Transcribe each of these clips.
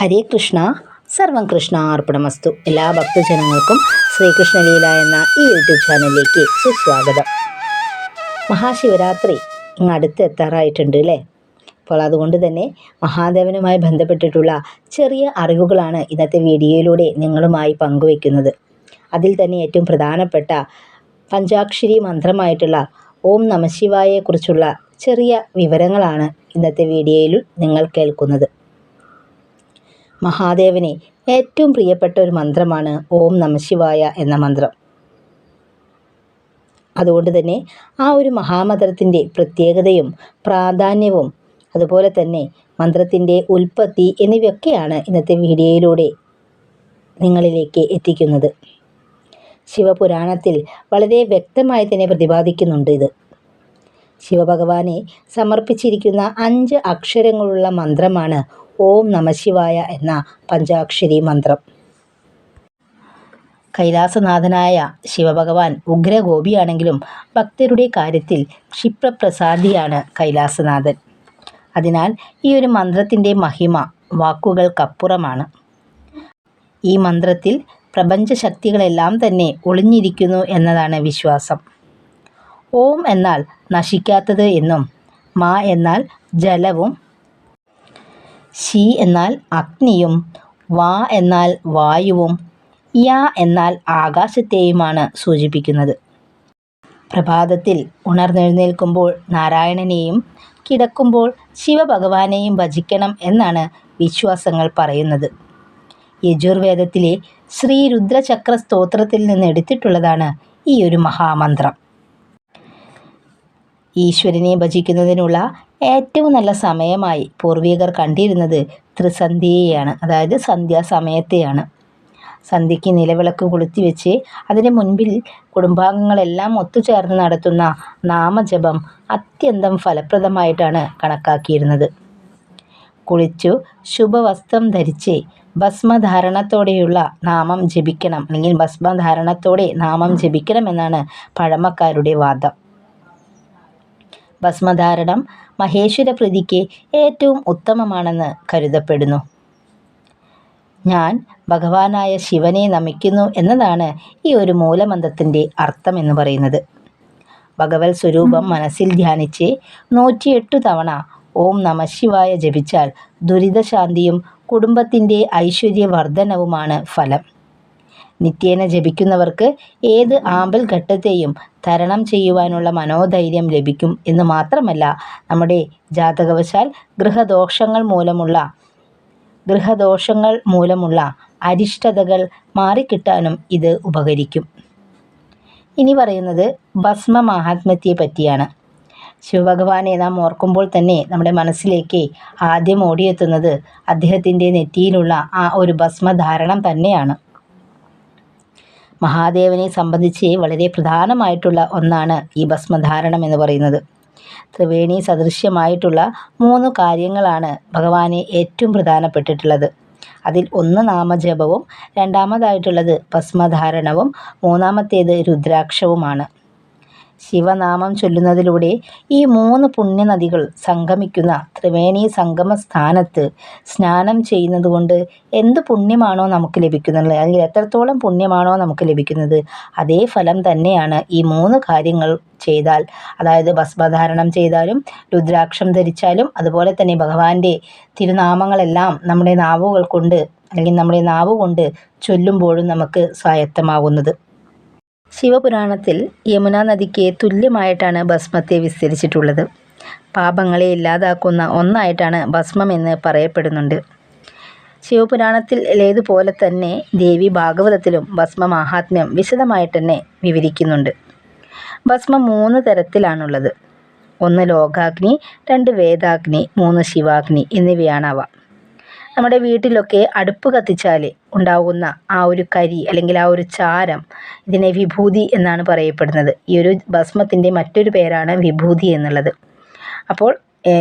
ഹരേ കൃഷ്ണ. സർവം കൃഷ്ണ അർപ്പണമസ്തു. എല്ലാ ഭക്തജനങ്ങൾക്കും ശ്രീകൃഷ്ണലീല എന്ന ഈ യൂട്യൂബ് ചാനലിലേക്ക് സുസ്വാഗതം. മഹാശിവരാത്രി ഇങ്ങ് അടുത്ത് എത്താറായിട്ടുണ്ട് അല്ലേ അപ്പോൾ അതുകൊണ്ട് തന്നെ മഹാദേവനുമായി ബന്ധപ്പെട്ടിട്ടുള്ള ചെറിയ അറിവുകളാണ് ഇന്നത്തെ വീഡിയോയിലൂടെ നിങ്ങളുമായി പങ്കുവയ്ക്കുന്നത് അതിൽ തന്നെ ഏറ്റവും പ്രധാനപ്പെട്ട പഞ്ചാക്ഷരി മന്ത്രമായിട്ടുള്ള ഓം നമശിവായെക്കുറിച്ചുള്ള ചെറിയ വിവരങ്ങളാണ് ഇന്നത്തെ വീഡിയോയിൽ നിങ്ങൾ കേൾക്കുന്നത്. മഹാദേവന് ഏറ്റവും പ്രിയപ്പെട്ട ഒരു മന്ത്രമാണ് ഓം നമശിവായ എന്ന മന്ത്രം. അതുകൊണ്ട് തന്നെ ആ ഒരു മഹാമന്ത്രത്തിന്റെ പ്രത്യേകതയും പ്രാധാന്യവും അതുപോലെ തന്നെ മന്ത്രത്തിന്റെ ഉൽപ്പത്തി എന്നിവയൊക്കെയാണ് ഇന്നത്തെ വീഡിയോയിലൂടെ നിങ്ങളിലേക്ക് എത്തിക്കുന്നത്. ശിവപുരാണത്തിൽ വളരെ വ്യക്തമായി തന്നെ പ്രതിപാദിക്കുന്നുണ്ട് ഇത്. ശിവഭഗവാനെ സമർപ്പിച്ചിരിക്കുന്ന അഞ്ച് അക്ഷരങ്ങളുള്ള മന്ത്രമാണ് ഓം നമശിവായ എന്ന പഞ്ചാക്ഷരി മന്ത്രം. കൈലാസനാഥനായ ശിവഭഗവാൻ ഉഗ്രഗോപിയാണെങ്കിലും ഭക്തരുടെ കാര്യത്തിൽ ക്ഷിപ്രപ്രസാദിയാണ് കൈലാസനാഥൻ. അതിനാൽ ഈ ഒരു മന്ത്രത്തിന്റെ മഹിമ വാക്കുകൾക്കപ്പുറമാണ്. ഈ മന്ത്രത്തിൽ പ്രപഞ്ചശക്തികളെല്ലാം തന്നെ ഒളിഞ്ഞിരിക്കുന്നു എന്നതാണ് വിശ്വാസം. ഓം എന്നാൽ നശിക്കാത്തത് എന്നും മാ എന്നാൽ ജലവും ശി എന്നാൽ അഗ്നിയും വാ എന്നാൽ വായുവും യാ എന്നാൽ ആകാശത്തെയുമാണ് സൂചിപ്പിക്കുന്നത്. പ്രഭാതത്തിൽ ഉണർന്നെഴുന്നേൽക്കുമ്പോൾ നാരായണനെയും കിടക്കുമ്പോൾ ശിവഭഗവാനെയും ഭജിക്കണം എന്നാണ് വിശ്വാസങ്ങൾ പറയുന്നത്. യജുർവേദത്തിലെ ശ്രീ രുദ്രചക്ര സ്തോത്രത്തിൽ നിന്ന് എടുത്തിട്ടുള്ളതാണ് ഈ ഒരു മഹാമന്ത്രം. ഈശ്വരനെ ഭജിക്കുന്നതിനുള്ള ഏറ്റവും നല്ല സമയമായി പൂർവികർ കണ്ടിരുന്നത് ത്രിസന്ധ്യയെയാണ് അതായത് സന്ധ്യാസമയത്തെയാണ്. സന്ധ്യയ്ക്ക് നിലവിളക്ക് കൊളുത്തി വെച്ച് അതിന് മുൻപിൽ കുടുംബാംഗങ്ങളെല്ലാം ഒത്തുചേർന്ന് നടത്തുന്ന നാമജപം അത്യന്തം ഫലപ്രദമായിട്ടാണ് കണക്കാക്കിയിരുന്നത്. കുളിച്ചു ശുഭവസ്ത്രം ധരിച്ച് ഭസ്മധാരണത്തോടെയുള്ള നാമം ജപിക്കണം അല്ലെങ്കിൽ ഭസ്മധാരണത്തോടെ നാമം ജപിക്കണം എന്നാണ് പഴമക്കാരുടെ വാദം. ഭസ്മധാരണം മഹേശ്വര പ്രീതിക്ക് ഏറ്റവും ഉത്തമമാണെന്ന് കരുതപ്പെടുന്നു. ഞാൻ ഭഗവാനായ ശിവനെ നമിക്കുന്നു എന്നതാണ് ഈ ഒരു മൂലമന്ത്രത്തിന്റെ അർത്ഥം എന്ന് പറയുന്നത്. ഭഗവത് സ്വരൂപം മനസ്സിൽ ധ്യാനിച്ച് നൂറ്റിയെട്ട് തവണ ഓം നമശിവായ ജപിച്ചാൽ ദുരിതശാന്തിയും കുടുംബത്തിന്റെ ഐശ്വര്യവർദ്ധനവുമാണ് ഫലം. നിത്യേന ജപിക്കുന്നവർക്ക് ഏത് ആമ്പൽ ഘട്ടത്തെയും തരണം ചെയ്യുവാനുള്ള മനോധൈര്യം ലഭിക്കും എന്ന് മാത്രമല്ല നമ്മുടെ ജാതകവശാൽ ഗൃഹദോഷങ്ങൾ മൂലമുള്ള ഗൃഹദോഷങ്ങൾ മൂലമുള്ള അരിഷ്ടതകൾ മാറിക്കിട്ടാനും ഇത് ഉപകരിക്കും. ഇനി പറയുന്നത് ഭസ്മ മഹാത്മ്യത്തെ പറ്റിയാണ്. ശിവഭഗവാനെ നാം ഓർക്കുമ്പോൾ തന്നെ നമ്മുടെ മനസ്സിലേക്ക് ആദ്യം ഓടിയെത്തുന്നത് അദ്ദേഹത്തിന്റെ നെറ്റിയിലുള്ള ആ ഒരു ഭസ്മധാരണം തന്നെയാണ്. മഹാദേവനെ സംബന്ധിച്ച് വളരെ പ്രധാനമായിട്ടുള്ള ഒന്നാണ് ഈ ഭസ്മധാരണം എന്ന് പറയുന്നത്. ത്രിവേണി സദൃശ്യമായിട്ടുള്ള മൂന്ന് കാര്യങ്ങളാണ് ഭഗവാനെ ഏറ്റവും പ്രധാനപ്പെട്ടിട്ടുള്ളത്. അതിൽ ഒന്ന് നാമജപവും രണ്ടാമതായിട്ടുള്ളത് ഭസ്മധാരണവും മൂന്നാമത്തേത് രുദ്രാക്ഷവുമാണ്. ശിവനാമം ചൊല്ലുന്നതിലൂടെ ഈ മൂന്ന് പുണ്യനദികൾ സംഗമിക്കുന്ന ത്രിവേണി സംഗമ സ്ഥാനത്ത് സ്നാനം ചെയ്യുന്നത് കൊണ്ട് എന്ത് പുണ്യമാണോ നമുക്ക് ലഭിക്കുന്നത് അല്ലെങ്കിൽ എത്രത്തോളം പുണ്യമാണോ നമുക്ക് ലഭിക്കുന്നത്? അതേ ഫലം തന്നെയാണ് ഈ മൂന്ന് കാര്യങ്ങൾ ചെയ്താൽ. അതായത് ഭസ്മധാരണം ചെയ്താലും രുദ്രാക്ഷം ധരിച്ചാലും അതുപോലെ തന്നെ ഭഗവാന്റെ തിരുനാമങ്ങളെല്ലാം നമ്മുടെ നാവുകൾ കൊണ്ട് അല്ലെങ്കിൽ നമ്മുടെ നാവ് കൊണ്ട് ചൊല്ലുമ്പോഴും നമുക്ക് സ്വായത്തമാകുന്നത്. ശിവപുരാണത്തിൽ യമുനാ നദിക്ക് തുല്യമായിട്ടാണ് ഭസ്മത്തെ വിസ്തരിച്ചിട്ടുള്ളത്. പാപങ്ങളെ ഇല്ലാതാക്കുന്ന ഒന്നായിട്ടാണ് ഭസ്മം എന്ന് പറയപ്പെടുന്നുണ്ട്. ശിവപുരാണത്തിൽ ലേതുപോലെ തന്നെ ദേവി ഭാഗവതത്തിലും ഭസ്മ മാഹാത്മ്യം വിശദമായിട്ട് തന്നെ വിവരിക്കുന്നുണ്ട്. ഭസ്മം മൂന്ന് തരത്തിലാണുള്ളത്. ഒന്ന് ലോകാഗ്നി രണ്ട് വേദാഗ്നി മൂന്ന് ശിവാഗ്നി എന്നിവയാണവ. നമ്മുടെ വീട്ടിലൊക്കെ അടുപ്പ് കത്തിച്ചാൽ ഉണ്ടാകുന്ന ആ ഒരു കരി അല്ലെങ്കിൽ ആ ഒരു ചാരം ഇതിനെ വിഭൂതി എന്നാണ് പറയപ്പെടുന്നത്. ഈ ഒരു ഭസ്മത്തിന്റെ മറ്റൊരു പേരാണ് വിഭൂതി എന്നുള്ളത്. അപ്പോൾ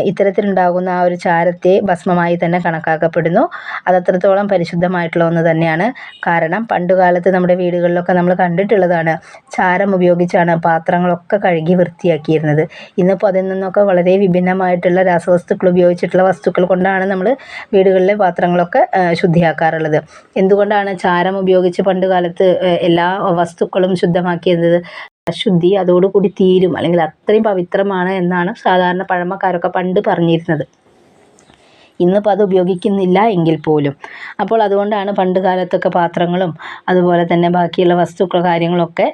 ഇത്തരത്തിലുണ്ടാകുന്ന ആ ഒരു ചാരത്തെ ഭസ്മമായി തന്നെ കണക്കാക്കപ്പെടുന്നു. അതത്രത്തോളം പരിശുദ്ധമായിട്ടുള്ള ഒന്ന് തന്നെയാണ്. കാരണം പണ്ടുകാലത്ത് നമ്മുടെ വീടുകളിലൊക്കെ നമ്മൾ കണ്ടിട്ടുള്ളതാണ് ചാരം ഉപയോഗിച്ചാണ് പാത്രങ്ങളൊക്കെ കഴുകി വൃത്തിയാക്കിയിരുന്നത്. ഇന്നിപ്പോൾ അതിൽ നിന്നൊക്കെ വളരെ വിഭിന്നമായിട്ടുള്ള രാസവസ്തുക്കൾ ഉപയോഗിച്ചിട്ടുള്ള വസ്തുക്കൾ കൊണ്ടാണ് നമ്മൾ വീടുകളിലെ പാത്രങ്ങളൊക്കെ ശുദ്ധിയാക്കാറുള്ളത്. എന്തുകൊണ്ടാണ് ചാരം ഉപയോഗിച്ച് പണ്ടുകാലത്ത് എല്ലാ വസ്തുക്കളും ശുദ്ധമാക്കിയിരുന്നത്? അശുദ്ധി അതോടുകൂടി തീരും. അല്ലെങ്കിൽ അത്രയും പവിത്രമാണ് എന്നാണ് സാധാരണ പഴമക്കാരൊക്കെ പണ്ട് പറഞ്ഞിരുന്നത്. ഇന്നിപ്പോൾ അത് ഉപയോഗിക്കുന്നില്ല എങ്കിൽ പോലും. അപ്പോൾ അതുകൊണ്ടാണ് പണ്ട് കാലത്തൊക്കെ പാത്രങ്ങളും അതുപോലെ തന്നെ ബാക്കിയുള്ള വസ്തുക്കൾ കാര്യങ്ങളൊക്കെ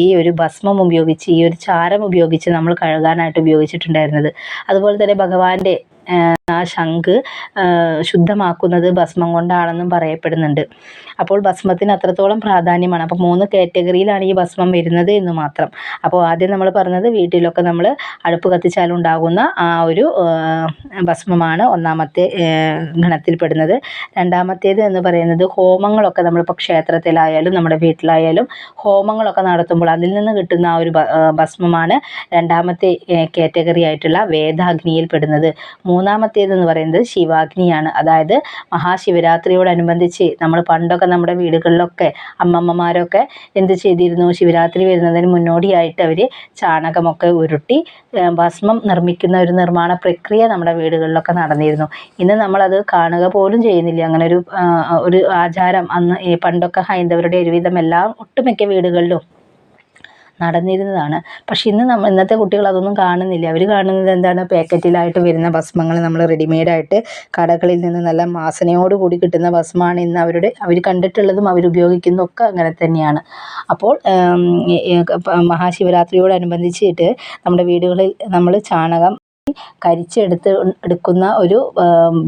ഈ ഒരു ഭസ്മം ഉപയോഗിച്ച് ഈ ഒരു ചാരം ഉപയോഗിച്ച് നമ്മൾ കഴുകാനായിട്ട് ഉപയോഗിച്ചിട്ടുണ്ടായിരുന്നത്. അതുപോലെ തന്നെ ഭഗവാന്റെ ആ ശംഖ് ശുദ്ധമാക്കുന്നത് ഭസ്മം കൊണ്ടാണെന്നും പറയപ്പെടുന്നുണ്ട്. അപ്പോൾ ഭസ്മത്തിന് അത്രത്തോളം പ്രാധാന്യമാണ്. അപ്പോൾ മൂന്ന് കാറ്റഗറിയിലാണ് ഈ ഭസ്മം വരുന്നത് എന്ന് മാത്രം. അപ്പോൾ ആദ്യം നമ്മൾ പറഞ്ഞത് വീട്ടിലൊക്കെ നമ്മൾ അടുപ്പ് കത്തിച്ചാലുണ്ടാകുന്ന ആ ഒരു ഭസ്മമാണ് ഒന്നാമത്തെ ഗണത്തിൽപ്പെടുന്നത്. രണ്ടാമത്തേത് എന്ന് പറയുന്നത് ഹോമങ്ങളൊക്കെ നമ്മളിപ്പോൾ ക്ഷേത്രത്തിലായാലും നമ്മുടെ വീട്ടിലായാലും ഹോമങ്ങളൊക്കെ നടത്തുമ്പോൾ അതിൽ നിന്ന് കിട്ടുന്ന ആ ഒരു ഭസ്മമാണ് രണ്ടാമത്തെ കാറ്റഗറി ആയിട്ടുള്ള വേദാഗ്നിയിൽ പെടുന്നത് മൂന്നാമത്തേതെന്ന് പറയുന്നത് ശിവാഗ്നിയാണ്. അതായത് മഹാശിവരാത്രിയോടനുബന്ധിച്ച് നമ്മൾ പണ്ടൊക്കെ നമ്മുടെ വീടുകളിലൊക്കെ അമ്മമ്മമാരൊക്കെ എന്ത് ചെയ്തിരുന്നു? ശിവരാത്രി വരുന്നതിന് മുന്നോടിയായിട്ട് അവർ ചാണകമൊക്കെ ഉരുട്ടി ഭസ്മം നിർമ്മിക്കുന്ന ഒരു നിർമ്മാണ പ്രക്രിയ നമ്മുടെ വീടുകളിലൊക്കെ നടന്നിരുന്നു. ഇന്ന് നമ്മളത് കാണുക പോലും ചെയ്യുന്നില്ല. അങ്ങനെ ഒരു ഒരു ആചാരം അന്ന് പണ്ടൊക്കെ ഹൈന്ദവരുടെ ഒരുവിധം എല്ലാ ഒട്ടുമിക്ക വീടുകളിലും നടന്നിരുന്നതാണ്. പക്ഷെ ഇന്ന് നമ്മൾ ഇന്നത്തെ കുട്ടികൾ അതൊന്നും കാണുന്നില്ല. അവർ കാണുന്നത് എന്താണ്? പാക്കറ്റിലായിട്ട് വരുന്ന ഭസ്മങ്ങൾ നമ്മൾ റെഡിമെയ്ഡായിട്ട് കടകളിൽ നിന്ന് നല്ല വാസനയോട് കൂടി കിട്ടുന്ന ഭസ്മമാണ് ഇന്ന് അവരുടെ അവർ കണ്ടിട്ടുള്ളതും അവർ ഉപയോഗിക്കുന്നതൊക്കെ അങ്ങനെ തന്നെയാണ്. അപ്പോൾ മഹാശിവരാത്രിയോടനുബന്ധിച്ചിട്ട് നമ്മുടെ വീടുകളിൽ നമ്മൾ ചാണകം കരിച്ചെടുത്ത് എടുക്കുന്ന ഒരു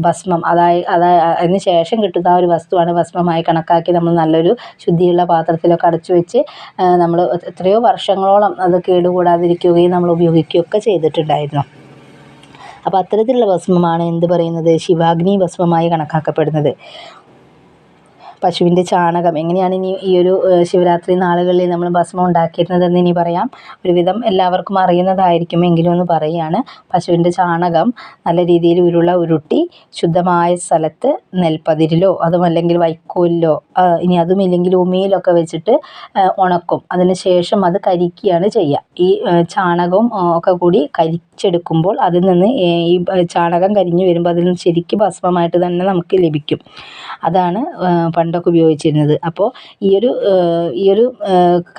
ഭസ്മം. അതായത് അതിന് ശേഷം കിട്ടുന്ന ഒരു വസ്തുവാണ് ഭസ്മമായി കണക്കാക്കി നമ്മൾ നല്ലൊരു ശുദ്ധിയുള്ള പാത്രത്തിലൊക്കെ അടച്ചു വെച്ച് നമ്മൾ എത്രയോ വർഷങ്ങളോളം അത് കേടുകൂടാതിരിക്കുകയും നമ്മൾ ഉപയോഗിക്കുകയൊക്കെ ചെയ്തിട്ടുണ്ടായിരുന്നു. അപ്പോൾ അത്തരത്തിലുള്ള ഭസ്മമാണ് എന്ത് പറയുന്നത്? ശിവാഗ്നി ഭസ്മമായി കണക്കാക്കപ്പെടുന്നത്. പശുവിന്റെ ചാണകം. എങ്ങനെയാണ് ഇനി ഈ ഒരു ശിവരാത്രി നാളുകളിൽ നമ്മൾ ഭസ്മം ഉണ്ടാക്കിയിരുന്നതെന്ന് ഇനി പറയാം. ഒരുവിധം എല്ലാവർക്കും അറിയുന്നതായിരിക്കും എങ്കിലും ഒന്ന് പറയുകയാണ്. പശുവിന്റെ ചാണകം നല്ല രീതിയിൽ ഉരുള ഉരുട്ടി ശുദ്ധമായ സ്ഥലത്ത് നെൽപ്പതിരിലോ അതുമല്ലെങ്കിൽ വൈക്കോലിലോ ഇനി അതുമില്ലെങ്കിൽ ഉമിയിലൊക്കെ വെച്ചിട്ട് ഉണക്കും. അതിനുശേഷം അത് കരിക്കുകയാണ് ചെയ്യുക. ഈ ചാണകവും ഒക്കെ കൂടി കരിച്ചെടുക്കുമ്പോൾ അതിൽ നിന്ന് ഈ ചാണകം കരിഞ്ഞു വരുമ്പോൾ അതിൽ നിന്ന് ശരിക്കും ഭസ്മമായിട്ട് തന്നെ നമുക്ക് ലഭിക്കും. അതാണ് പണ്ട് പണ്ടൊക്കെ ഉപയോഗിച്ചിരുന്നത്. അപ്പോൾ ഈ ഒരു ഈ ഒരു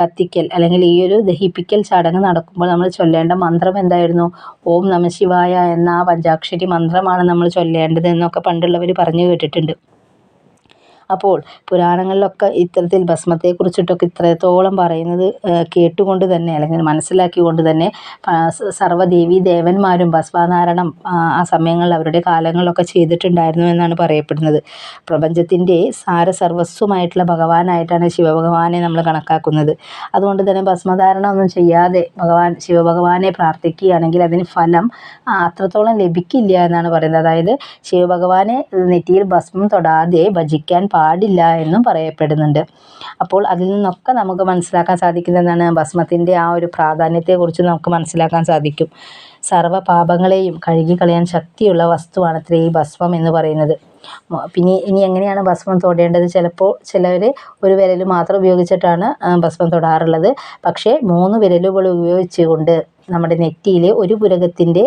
കത്തിക്കൽ അല്ലെങ്കിൽ ഈ ഒരു ദഹിപ്പിക്കൽ ചടങ്ങ് നടക്കുമ്പോൾ നമ്മൾ ചൊല്ലേണ്ട മന്ത്രം എന്തായിരുന്നു? ഓം നമ ശിവായ എന്ന ആ പഞ്ചാക്ഷരി മന്ത്രമാണ് നമ്മൾ ചൊല്ലേണ്ടത് എന്നൊക്കെ പണ്ടുള്ളവർ പറഞ്ഞു കേട്ടിട്ടുണ്ട്. അപ്പോൾ പുരാണങ്ങളിലൊക്കെ ഇത്തരത്തിൽ ഭസ്മത്തെക്കുറിച്ചിട്ടൊക്കെ ഇത്രത്തോളം പറയുന്നത് കേട്ടുകൊണ്ട് തന്നെ അല്ലെങ്കിൽ മനസ്സിലാക്കിക്കൊണ്ട് തന്നെ സർവദേവീ ദേവന്മാരും ഭസ്മാധാരണം ആ സമയങ്ങളിൽ അവരുടെ കാലങ്ങളിലൊക്കെ ചെയ്തിട്ടുണ്ടായിരുന്നു എന്നാണ് പറയപ്പെടുന്നത്. പ്രപഞ്ചത്തിന്റെ സാരസർവസ്വമായിട്ടുള്ള ഭഗവാനായിട്ടാണ് ശിവഭഗവാനെ നമ്മൾ കണക്കാക്കുന്നത്. അതുകൊണ്ട് തന്നെ ഭസ്മധാരണ ഒന്നും ചെയ്യാതെ ഭഗവാൻ ശിവഭഗവാനെ പ്രാർത്ഥിക്കുകയാണെങ്കിൽ അതിന് ഫലം അത്രത്തോളം ലഭിക്കില്ല എന്നാണ് പറയുന്നത്. അതായത് ശിവഭഗവാനെ നെറ്റിയിൽ ഭസ്മം തൊടാതെ ഭജിക്കാൻ പാടില്ല എന്നും പറയപ്പെടുന്നുണ്ട്. അപ്പോൾ അതിൽ നിന്നൊക്കെ നമുക്ക് മനസ്സിലാക്കാൻ സാധിക്കുന്നതാണ് ഭസ്മത്തിന്റെ ആ ഒരു പ്രാധാന്യത്തെക്കുറിച്ച് നമുക്ക് മനസ്സിലാക്കാൻ സാധിക്കും. സർവ പാപങ്ങളെയും കഴുകിക്കളയാൻ ശക്തിയുള്ള വസ്തുവാണത്രേ ഈ ഭസ്മം എന്ന് പറയുന്നത്. പിന്നെ ഇനി എങ്ങനെയാണ് ഭസ്മം തൊടേണ്ടത്? ചിലപ്പോൾ ചിലർ ഒരു വിരൽ മാത്രം ഉപയോഗിച്ചിട്ടാണ് ഭസ്മം തൊടാറുള്ളത്. പക്ഷേ മൂന്ന് വിരലുകൾ ഉപയോഗിച്ചുകൊണ്ട് നമ്മുടെ നെറ്റിയിൽ ഒരു പുരകത്തിന്റെ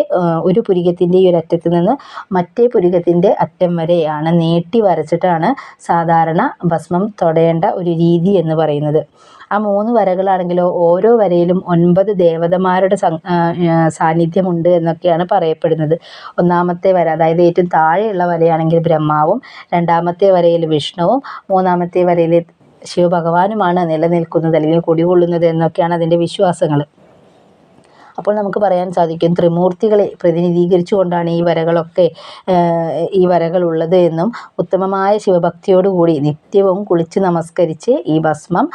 ഒരു പുരികത്തിന്റെ ഈ ഒരു അറ്റത്ത് നിന്ന് മറ്റേ പുരികത്തിന്റെ അറ്റം വരെയാണ് നീട്ടി വരച്ചിട്ടാണ് സാധാരണ ഭസ്മം തൊടേണ്ട ഒരു രീതി എന്ന് പറയുന്നത്. ആ മൂന്ന് വരകളാണെങ്കിലോ ഓരോ വരയിലും ഒൻപത് ദേവതമാരുടെ സാന്നിധ്യമുണ്ട് എന്നൊക്കെയാണ് പറയപ്പെടുന്നത്. ഒന്നാമത്തെ വര അതായത് ഏറ്റവും താഴെയുള്ള വരയാണെങ്കിൽ ബ്രഹ്മാവും രണ്ടാമത്തെ വരയിൽ വിഷ്ണുവും മൂന്നാമത്തെ വരയിൽ ശിവഭഗവാനുമാണ് നിലനിൽക്കുന്നത് അല്ലെങ്കിൽ കുടികൊള്ളുന്നത് എന്നൊക്കെയാണ് അതിന്റെ വിശ്വാസങ്ങൾ. അപ്പോൾ നമുക്ക് പറയാൻ സാധിക്കും ത്രിമൂർത്തികളെ പ്രതിനിധീകരിച്ചു കൊണ്ടാണ് ഈ വരകളൊക്കെ ഈ വരകൾ ഉള്ളത് എന്നും ഉത്തമമായ ശിവഭക്തിയോടുകൂടി നിത്യവും കുളിച്ച് നമസ്കരിച്ച് ഈ ഭസ്മം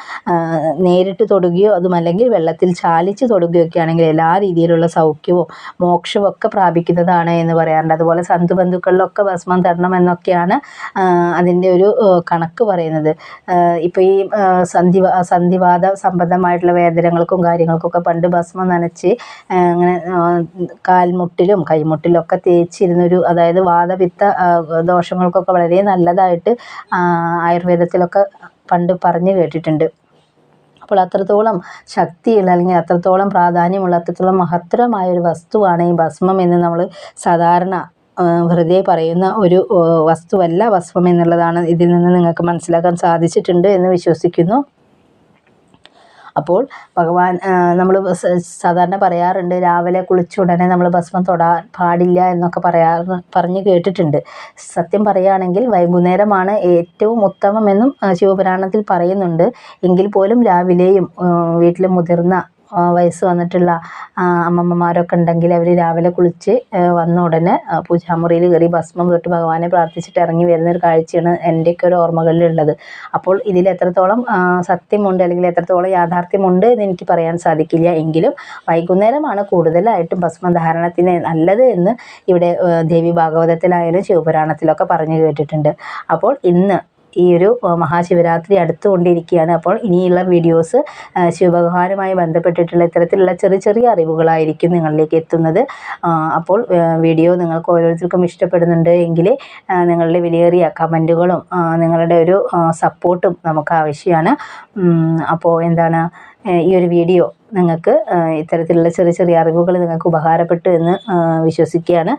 നേരിട്ട് തൊടുകയോ അതുമല്ലെങ്കിൽ വെള്ളത്തിൽ ചാലിച്ച് തൊടുകയോ ഒക്കെ ആണെങ്കിൽ എല്ലാ രീതിയിലുള്ള സൗഖ്യവും മോക്ഷവും ഒക്കെ പ്രാപിക്കുന്നതാണ് എന്ന് പറയാറുണ്ട്. അതുപോലെ സന്തുബന്ധുക്കളിലൊക്കെ ഭസ്മം തരണം എന്നൊക്കെയാണ് അതിന്റെ ഒരു കണക്ക് പറയുന്നത്. ഇപ്പോൾ ഈ സന്ധിവാ സന്ധിവാദ സംബന്ധമായിട്ടുള്ള വേദനകൾക്കും കാര്യങ്ങൾക്കൊക്കെ പണ്ട് ഭസ്മം നനച്ച് അങ്ങനെ കാൽമുട്ടിലും കൈമുട്ടിലൊക്കെ തേച്ചിരുന്നൊരു അതായത് വാതപിത്ത ദോഷങ്ങൾക്കൊക്കെ വളരെ നല്ലതായിട്ട് ആയുർവേദത്തിലൊക്കെ പണ്ട് പറഞ്ഞു കേട്ടിട്ടുണ്ട്. അപ്പോൾ അത്രത്തോളം ശക്തിയുള്ള അല്ലെങ്കിൽ അത്രത്തോളം പ്രാധാന്യമുള്ള അത്രത്തോളം മഹത്തരമായ ഒരു വസ്തുവാണ് ഈ ഭസ്മം എന്ന് നമ്മൾ സാധാരണ വെറുതെ പറയുന്ന ഒരു വസ്തുവല്ല ഭസ്മം എന്നുള്ളതാണ് ഇതിൽ നിന്ന് നിങ്ങൾക്ക് മനസ്സിലാക്കാൻ സാധിച്ചിട്ടുണ്ട് എന്ന് വിശ്വസിക്കുന്നു. അപ്പോൾ ഭഗവാൻ നമ്മൾ സാധാരണ പറയാറുണ്ട് രാവിലെ കുളിച്ച ഉടനെ നമ്മൾ ഭസ്മം തൊടാൻ പാടില്ല എന്നൊക്കെ പറയാറ് പറഞ്ഞ് കേട്ടിട്ടുണ്ട്. സത്യം പറയുകയാണെങ്കിൽ വൈകുന്നേരമാണ് ഏറ്റവും ഉത്തമമെന്നും ശിവപുരാണത്തിൽ പറയുന്നുണ്ട്. എങ്കിൽ പോലും രാവിലെയും വീട്ടിലെ മുതിർന്ന വയസ്സ് വന്നിട്ടുള്ള അമ്മമ്മമാരൊക്കെ ഉണ്ടെങ്കിൽ അവർ രാവിലെ കുളിച്ച് വന്ന ഉടനെ പൂജാമുറിയിൽ കയറി ഭസ്മം തൊട്ട് ഭഗവാനെ പ്രാർത്ഥിച്ചിട്ട് ഇറങ്ങി വരുന്ന ഒരു കാഴ്ചയാണ് എന്റെയൊക്കെ ഒരു ഓർമ്മകളിലുള്ളത് അപ്പോൾ ഇതിൽ എത്രത്തോളം സത്യമുണ്ട് അല്ലെങ്കിൽ എത്രത്തോളം യാഥാർത്ഥ്യമുണ്ട് എന്ന് എനിക്ക് പറയാൻ സാധിക്കില്ല എങ്കിലും വൈകുന്നേരമാണ് കൂടുതലായിട്ടും ഭസ്മധാരണത്തിന് നല്ലത് എന്ന് ഇവിടെ ദേവി ഭാഗവതത്തിലായാലും ശിവപുരാണത്തിലൊക്കെ പറഞ്ഞു കേട്ടിട്ടുണ്ട്. അപ്പോൾ ഇന്ന് ഈ ഒരു മഹാശിവരാത്രി അടുത്തുകൊണ്ടിരിക്കുകയാണ്. അപ്പോൾ ഇനിയുള്ള വീഡിയോസ് ശിവഭഗവാനുമായി ബന്ധപ്പെട്ടിട്ടുള്ള ഇത്തരത്തിലുള്ള ചെറിയ ചെറിയ അറിവുകളായിരിക്കും നിങ്ങളിലേക്ക് എത്തുന്നത്. അപ്പോൾ വീഡിയോ നിങ്ങൾക്ക് ഓരോരുത്തർക്കും ഇഷ്ടപ്പെടുന്നുണ്ട് എങ്കിൽ നിങ്ങളുടെ വിലയേറിയ കമന്റുകളും നിങ്ങളുടെ ഒരു സപ്പോർട്ടും നമുക്ക് ആവശ്യമാണ്. അപ്പോൾ എന്താണ് ഈ ഒരു വീഡിയോ നിങ്ങൾക്ക് ഇത്തരത്തിലുള്ള ചെറിയ ചെറിയ അറിവുകൾ നിങ്ങൾക്ക് ഉപകാരപ്പെട്ടു എന്ന് വിശ്വസിക്കുകയാണ്.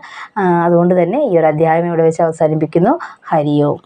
അതുകൊണ്ട് തന്നെ ഈ ഒരു അധ്യായം ഇവിടെ വെച്ച് അവസാനിപ്പിക്കുന്നു. ഹരിയോം